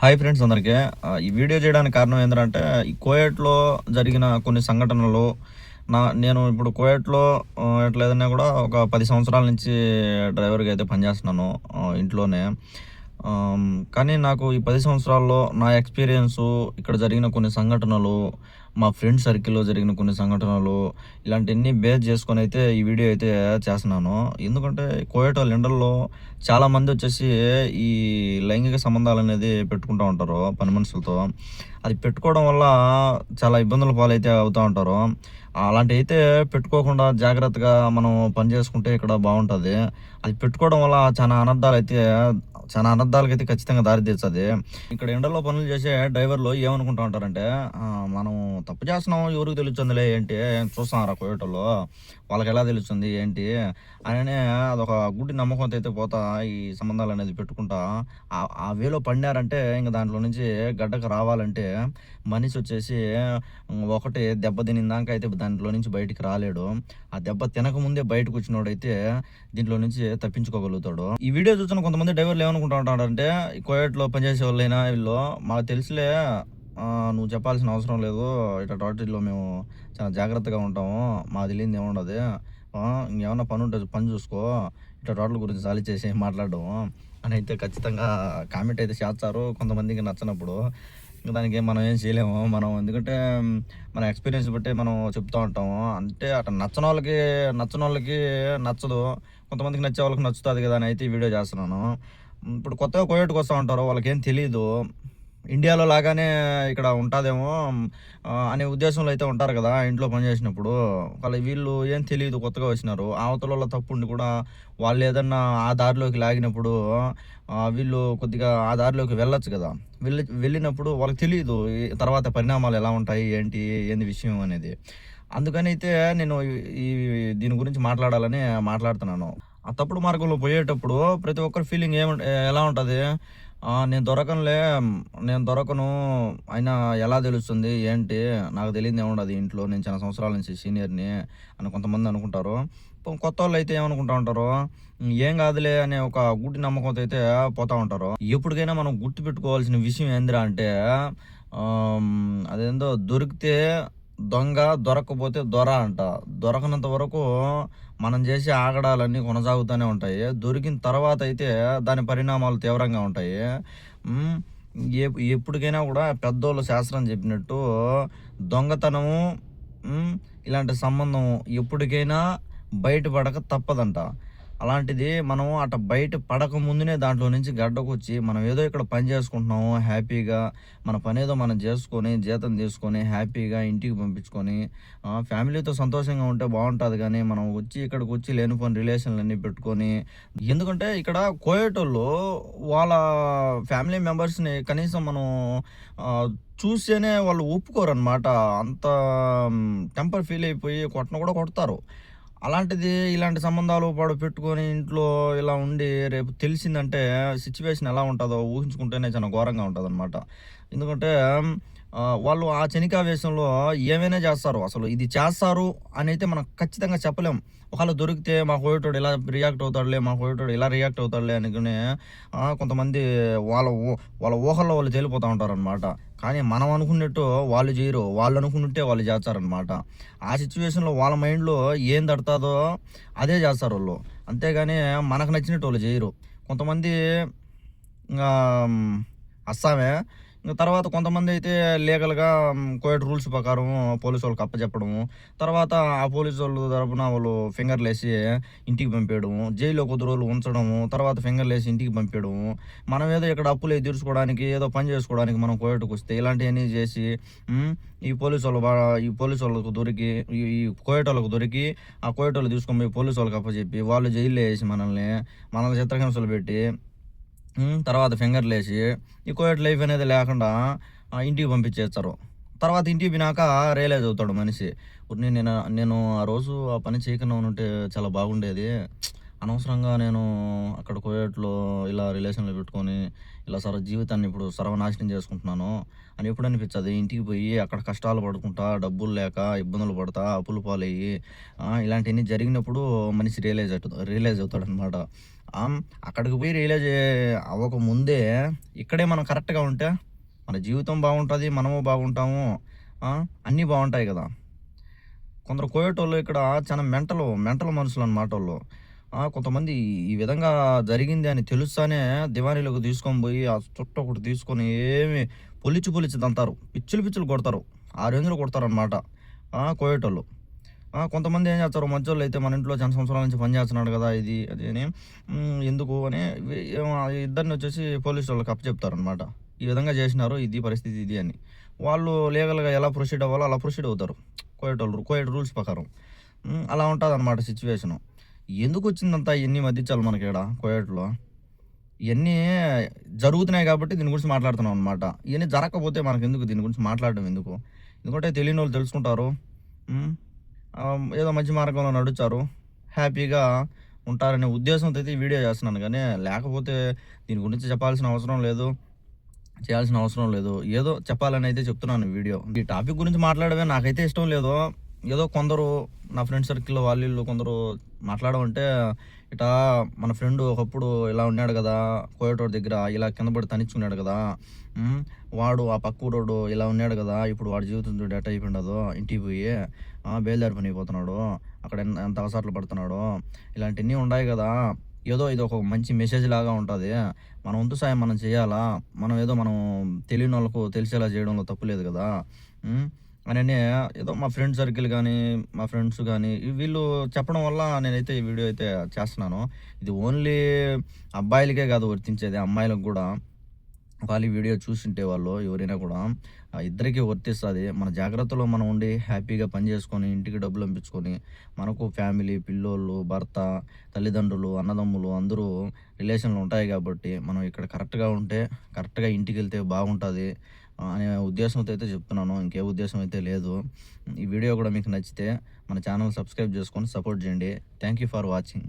Hi friends అందరికీ. ఈ video చేయడానికి కారణం ఏంటంటే ఈ కోయట్లో జరిగిన కొన్ని సంఘటనలు నా నేను ఇప్పుడు కోయట్లో ఆ, ఎట్లా కూడా ఒక పది సంవత్సరాల నుంచి డ్రైవర్గా అయితే పనిచేస్తున్నాను ఇంట్లోనే. కానీ నాకు ఈ పది సంవత్సరాల్లో నా ఎక్స్పీరియన్సు ఇక్కడ జరిగిన కొన్ని సంఘటనలు మా ఫ్రెండ్ సర్కిల్లో జరిగిన కొన్ని సంఘటనలు ఇలాంటివన్నీ బేస్ చేసుకొని అయితే ఈ వీడియో అయితే చేస్తున్నాను. ఎందుకంటే కోయటోల్ ఎండల్లో చాలా మంది వచ్చేసి ఈ లైంగిక సంబంధాలు అనేది పెట్టుకుంటూ ఉంటారు పని మనుషులతో. అది పెట్టుకోవడం వల్ల చాలా ఇబ్బందుల పాలైతే అవుతూ ఉంటారు. అలాంటి అయితే పెట్టుకోకుండా జాగ్రత్తగా మనం పని చేసుకుంటే ఇక్కడ బాగుంటుంది. అది పెట్టుకోవడం వల్ల చాలా అనర్థాలు అయితే చాలా అనర్థాలకు అయితే ఖచ్చితంగా దారి తీస్తుంది ఇక్కడ ఎండలో పనులు చేసే డ్రైవర్లు ఏమనుకుంటా ఉంటారంటే మనం తప్పు చేస్తున్నాం ఎవరికి తెలుస్తుందిలే ఏంటి? చూస్తాం రా వాళ్ళకి ఎలా తెలుస్తుంది ఏంటి? అని అదొక గుడ్డి నమ్మకంతో అయితే పోతా ఈ సంబంధాలు అనేది పెట్టుకుంటా ఆ- ఆ వేలో పడినారంటే ఇంకా దాంట్లో నుంచి గడ్డకు రావాలంటే మనిషి వచ్చేసి ఒకటి దెబ్బ తినిందాక అయితే దాంట్లో నుంచి బయటికి రాలేడు. ఆ దెబ్బ తినక ముందే బయటకు వచ్చినోడైతే దీంట్లో నుంచి తప్పించుకోగలుగుతాడు. ఈ వీడియో చూసిన కొంతమంది డ్రైవర్లు ఏమనుకుంటా ఉంటారంటే ఈ కోయట్లో పనిచేసే వాళ్ళైనా వీళ్ళు మాకు తెలుసులే నువ్వు చెప్పాల్సిన అవసరం లేదు ఇట్లా వాటిల్లో మేము చాలా జాగ్రత్తగా ఉంటాము మాకు తెలియదు ఏముండదు. ఇంకేమన్నా పని ఉంటుంది పని చూసుకో ఇట్లా టోటల్ గురించి సాలి చేసి మాట్లాడడం అని అయితే ఖచ్చితంగా కామెంట్ అయితే చేస్తారు కొంతమందికి నచ్చినప్పుడు. ఇంకా దానికి మనం ఏం చేయలేము మనం ఎందుకంటే మన ఎక్స్పీరియన్స్ బట్టి మనం చెప్తూ ఉంటాము. అంటే అట్లా నచ్చని వాళ్ళకి నచ్చని వాళ్ళకి నచ్చదు కొంతమందికి నచ్చే వాళ్ళకి నచ్చుతుంది కదా అని అయితే ఈ వీడియో చేస్తున్నాను. ఇప్పుడు కొత్తగా కోయోటికి వస్తూ ఉంటారు వాళ్ళకేం తెలియదు ఇండియాలో లాగానే ఇక్కడ ఉంటుందేమో అనే ఉద్దేశంలో అయితే ఉంటారు కదా ఇంట్లో పనిచేసినప్పుడు వాళ్ళ వీళ్ళు ఏం తెలియదు కొత్తగా వచ్చినారు అవతల వాళ్ళ తప్పు ఉండి కూడా వాళ్ళు ఏదన్నా ఆ దారిలోకి లాగినప్పుడు వీళ్ళు కొద్దిగా ఆ దారిలోకి వెళ్ళొచ్చు కదా. వెళ్ళి వెళ్ళినప్పుడు వాళ్ళకి తెలియదు తర్వాత పరిణామాలు ఎలా ఉంటాయి ఏంటి ఏంది విషయం అనేది. అందుకని అయితే నేను ఈ దీని గురించి మాట్లాడాలని మాట్లాడుతున్నాను. ఆ తప్పుడు మార్గంలో పోయేటప్పుడు ప్రతి ఒక్కరి ఫీలింగ్ ఏమ ఎలా ఉంటుంది? నేను దొరకనులే నేను దొరకను అయినా ఎలా తెలుస్తుంది? ఏంటి? నాకు తెలియదు ఏముండదు ఇంట్లో నేను చాలా సంవత్సరాల నుంచి సీనియర్ని అని కొంతమంది అనుకుంటారు. కొత్త వాళ్ళు అయితే ఏమనుకుంటా ఉంటారు? ఏం కాదులే అనే ఒక గుడ్డి నమ్మకంతో అయితే పోతా ఉంటారు. ఎప్పటికైనా మనం గుర్తు పెట్టుకోవాల్సిన విషయం ఏందిరా అంటే అదేందో దొరికితే దొంగ దొరకకపోతే దొర అంట. దొరకనంత వరకు మనం చేసే ఆగడాలన్నీ కొనసాగుతూనే ఉంటాయి. దొరికిన తర్వాత అయితే దాని పరిణామాలు తీవ్రంగా ఉంటాయి. ఏ ఎప్పటికైనా కూడా పెద్దోళ్ళు శాస్త్రం చెప్పినట్టు దొంగతనము ఇలాంటి సంబంధం ఎప్పటికైనా బయటపడక తప్పదంట. అలాంటిది మనం అట బయట పడక ముందునే దాంట్లో నుంచి గడ్డకు వచ్చి మనం ఏదో ఇక్కడ పని చేసుకుంటున్నాము హ్యాపీగా మన పని ఏదో మనం చేసుకొని జీతం తీసుకొని హ్యాపీగా ఇంటికి పంపించుకొని ఫ్యామిలీతో సంతోషంగా ఉంటే బాగుంటుంది కానీ మనం వచ్చి ఇక్కడికి వచ్చి లేనిపోని రిలేషన్లు అన్నీ పెట్టుకొని ఎందుకంటే ఇక్కడ కోయేటోళ్ళు వాళ్ళ ఫ్యామిలీ మెంబర్స్ని కనీసం మనం చూస్తేనే వాళ్ళు ఒప్పుకోరు అనమాట అంత టెంపర్ ఫీల్ అయిపోయి కొట్టను కూడా కొడతారు. అలాంటిది ఇలాంటి సంబంధాలు పాడు పెట్టుకొని ఇంట్లో ఇలా ఉండి రేపు తెలిసిందంటే సిచ్యువేషన్ ఎలా ఉంటుందో ఊహించుకుంటేనే చాలా ఘోరంగా ఉంటుంది అనమాట ఎందుకంటే వాళ్ళు ఆ చెనికావేశంలో ఏమైనా చేస్తారు. అసలు ఇది చేస్తారు అని అయితే మనం ఖచ్చితంగా చెప్పలేం. ఒకవేళ దొరికితే మా కోయటోడు ఇలా రియాక్ట్ అవుతాడులే మా కోయటోడు ఇలా రియాక్ట్ అవుతాడులే అనుకుని కొంతమంది వాళ్ళ వాళ్ళ ఊహల్లో వాళ్ళు తేలిపోతూ ఉంటారనమాట కానీ మనం అనుకున్నట్టు వాళ్ళు చేయరు. వాళ్ళు అనుకున్నట్టే వాళ్ళు చేస్తారనమాట ఆ సిచ్యువేషన్లో వాళ్ళ మైండ్లో ఏం తడతాదో అదే చేస్తారు వాళ్ళు. అంతేగాని మనకు నచ్చినట్టు వాళ్ళు చేయరు. కొంతమంది అస్సామే తర్వాత కొంతమంది అయితే లీగల్గా కోవిడ్ రూల్స్ ప్రకారం పోలీసు వాళ్ళకి అప్పచెప్పడము తర్వాత ఆ పోలీసు వాళ్ళు తరపున వాళ్ళు ఫింగర్లు వేసి ఇంటికి పంపేయడము. జైల్లో కొద్ది రోజులు ఉంచడము. తర్వాత ఫింగర్లు వేసి ఇంటికి పంపేయడము. మనం ఏదో ఇక్కడ అప్పులు తీర్చుకోవడానికి ఏదో పని చేసుకోవడానికి మనం కోవిడ్కి వస్తే ఇలాంటివన్నీ చేసి ఈ పోలీసు వాళ్ళు ఈ పోలీసు వాళ్ళకు దొరికి ఈ ఈ వాళ్ళకు దొరికి ఆ కోయట వాళ్ళు తీసుకొని పోయి పోలీసు వాళ్ళకి అప్పచెప్పి వాళ్ళు జైల్లో వేసి మనల్ని మనల్ని చిత్రహింసలు పెట్టి తర్వాత ఫింగర్లు వేసి ఈ కోయట్ లైఫ్ అనేది లేకుండా ఆ, ఇంటికి పంపించేస్తారు. తర్వాత ఇంటికి పోయినాక రియలైజ్ అవుతాడు మనిషి. ఇప్పుడు నేను నేను ఆ రోజు ఆ పని చేయకుండా ఉంటే చాలా బాగుండేది. అనవసరంగా నేను అక్కడ కోయట్లో ఇలా రిలేషన్లు పెట్టుకొని ఇలా సర జీవితాన్ని ఇప్పుడు సర్వనాశనం చేసుకుంటున్నాను అని ఎప్పుడు అనిపించదు. ఇంటికి పోయి అక్కడ కష్టాలు పడుకుంటా డబ్బులు లేక ఇబ్బందులు పడతా అప్పులు పాలయ్యి ఇలాంటివన్నీ జరిగినప్పుడు మనిషి రియలైజ్ అవుతుంది రియలైజ్ అవుతాడనమాట అక్కడికి పోయి రియలైజ్ అవ్వక ముందే ఇక్కడే మనం కరెక్ట్గా ఉంటే మన జీవితం బాగుంటుంది మనము బాగుంటాము అన్నీ బాగుంటాయి కదా. కొందరు కోయేటోళ్ళు ఇక్కడ చాలా మెంటలు మెంటల్ మనుషులు అనమాట వాళ్ళు. కొంతమంది ఈ విధంగా జరిగింది అని తెలుస్తానే దివాణీలోకి తీసుకొని పోయి ఆ చుట్ట ఒకటి తీసుకొని ఏమి పొలిచి పొలిచి దంతారు. పిచ్చులు పిచ్చులు కొడతారు. ఆ రేంజ్లో కొడతారు అనమాట కోయేటోళ్ళు. కొంతమంది ఏం చేస్తారు? మధ్యలో అయితే మన ఇంట్లో చాలా సంవత్సరాల నుంచి పని చేస్తున్నాడు కదా ఇది అది అని ఎందుకు? అని ఇద్దరిని వచ్చేసి పోలీసు వాళ్ళకి అప్పు చెప్తారు అనమాట ఈ విధంగా చేసినారు ఇది పరిస్థితి ఇది అని. వాళ్ళు లీగల్గా ఎలా ప్రొసీడ్ అవ్వాలో అలా ప్రొసీడ్ అవుతారు. కోయట్ వాళ్ళు కోయట్ రూల్స్ ప్రకారం. అలా ఉంటుంది అనమాట సిచ్యువేషను. ఎందుకు వచ్చిందంతా ఇవన్నీ మధ్యచాలు మనకి ఇక్కడ కోయట్లో? ఇవన్నీ జరుగుతున్నాయి కాబట్టి దీని గురించి మాట్లాడుతున్నాం అనమాట ఇవన్నీ జరగకపోతే మనకు ఎందుకు దీని గురించి మాట్లాడడం ఎందుకు? ఎందుకంటే తెలియని వాళ్ళు తెలుసుకుంటారు ఏదో మంచి మార్గంలో నడుచారు. హ్యాపీగా ఉంటారనే ఉద్దేశంతో అయితే ఈ వీడియో చేస్తున్నాను. కానీ లేకపోతే దీని గురించి చెప్పాల్సిన అవసరం లేదు. చేయాల్సిన అవసరం లేదు. ఏదో చెప్పాలని అయితే చెప్తున్నాను వీడియో. ఈ టాపిక్ గురించి మాట్లాడమే నాకైతే ఇష్టం లేదు. ఏదో కొందరు నా ఫ్రెండ్ సర్కిల్లో వాళ్ళు కొందరు మాట్లాడమంటే ఇట మన ఫ్రెండ్ ఒకప్పుడు ఇలా ఉన్నాడు కదా కోయటోడు దగ్గర ఇలా కింద పడి తనిచ్చుకున్నాడు కదా వాడు ఆ పక్కూడోడు ఇలా ఉన్నాడు కదా ఇప్పుడు వాడి జీవితం చూడు ఎట్ట ఇంటికి పోయి బయలుదేరి పని అయిపోతున్నాడు అక్కడ ఎంత అవసరాలు పడుతున్నాడు ఇలాంటివన్నీ ఉన్నాయి కదా ఏదో ఇది ఒక మంచి మెసేజ్ లాగా ఉంటుంది మన వంతు సాయం మనం చేయాలా మనం ఏదో మనం తెలియని వాళ్ళకు తెలిసేలా చేయడంలో తప్పు లేదు కదా అని ఏదో మా ఫ్రెండ్ సర్కిల్ కానీ మా ఫ్రెండ్స్ కానీ వీళ్ళు చెప్పడం వల్ల నేనైతే ఈ వీడియో అయితే చేస్తున్నాను. ఇది ఓన్లీ అబ్బాయిలకే కాదు వర్తించేది అమ్మాయిలకు కూడా. వాళ్ళు ఈ వీడియో చూసింటే వాళ్ళు ఎవరైనా కూడా ఇద్దరికీ ఇద్దరికి వర్తిస్తుంది. మన జాగ్రత్తలో మనం ఉండి హ్యాపీగా పని చేసుకొని ఇంటికి డబ్బులు పంపించుకొని మనకు ఫ్యామిలీ పిల్లోళ్ళు భర్త తల్లిదండ్రులు అన్నదమ్ములు అందరూ రిలేషన్లు ఉంటాయి కాబట్టి మనం ఇక్కడ కరెక్ట్గా ఉంటే కరెక్ట్గా ఇంటికి వెళ్తే బాగుంటుంది. అనే ఉద్దేశంతో అయితే చెప్తున్నాను. ఇంకే ఉద్దేశం అయితే లేదు. ఈ వీడియో కూడా మీకు నచ్చితే మన ఛానల్ సబ్స్క్రైబ్ చేసుకొని సపోర్ట్ చేయండి. Thank you for watching.